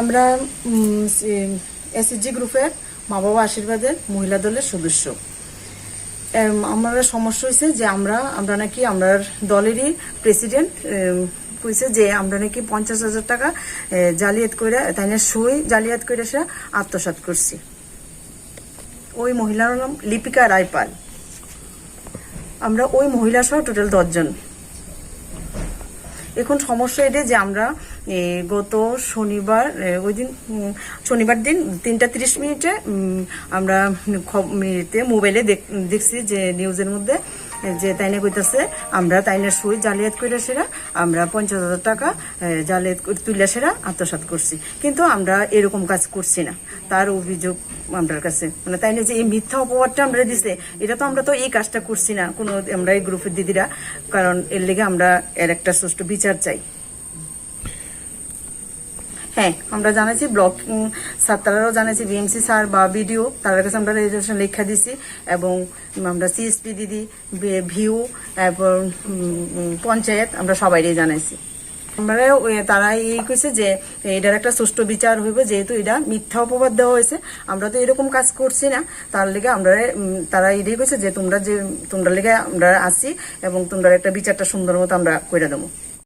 আমরা এসএসজি গ্রুপের মা বাবা আশীর্বাদের মহিলা দলের সদস্য। আমরা সমস্যা হয়েছে যে আমরা আমরা নাকি আমরা দলেরই প্রেসিডেন্ট কইছে যে আমরা নাকি পঞ্চাশ হাজার টাকা জালিয়াত করে তাই না সই জালিয়াত করে সে আত্মসাৎ করছি। ওই মহিলার নাম লিপিকা রায়পাল। আমরা ওই মহিলা সহ টোটাল দশজন। এখন সমস্যা এটা যে আমরা গত শনিবার ওই দিন শনিবার দিন তিনটা তিরিশ মিনিটে আমরা মোবাইলে দেখ- দেখছি যে নিউজের মধ্যে যে তাইনে কইতাছে, আমরা তাইনের সুই জালিয়াত করে সেরা, আমরা পঞ্চাশ হাজার টাকা জালিয়াত তুলে সেরা আত্মসাত করছি। কিন্তু আমরা এরকম কাজ করছি না। তার অভিযোগ আমার কাছে। মানে তাই না যে এই মিথ্যা অপবাদটা আমরা দিছে, এটা তো আমরা তো এই কাজটা করছি না। কোনো, আমরা এই গ্রুপের দিদিরা, কারণ এর লেগে আমরা এর একটা সুষ্ঠু বিচার চাই। হ্যাঁ আমরা জানাইছি, ব্লক স্যার তারাও জানাইছি, বিএমসি স্যার বা বিডিও, তাদের কাছে আমরা রেজিস্ট্রেশন লেখা দিছি, এবং আমরা সিএসপি দিদি ভিউ, এবং পঞ্চায়েত, আমরা সবাইকে জানাইছি। আমরা তারা এই কইছে যে, এটার একটা সুষ্ঠু বিচার হইব, যেহেতু এটা মিথ্যা অপবাদ দেওয়া হয়েছে, আমরা তো এরকম কাজ করছি না, তার লেগে আমরা তারা এটাই কইছে যে, তোমরা যে, তোমরা লেগে আমরা আসি এবং তোমরা একটা বিচারটা সুন্দর মতো আমরা করে দেবো।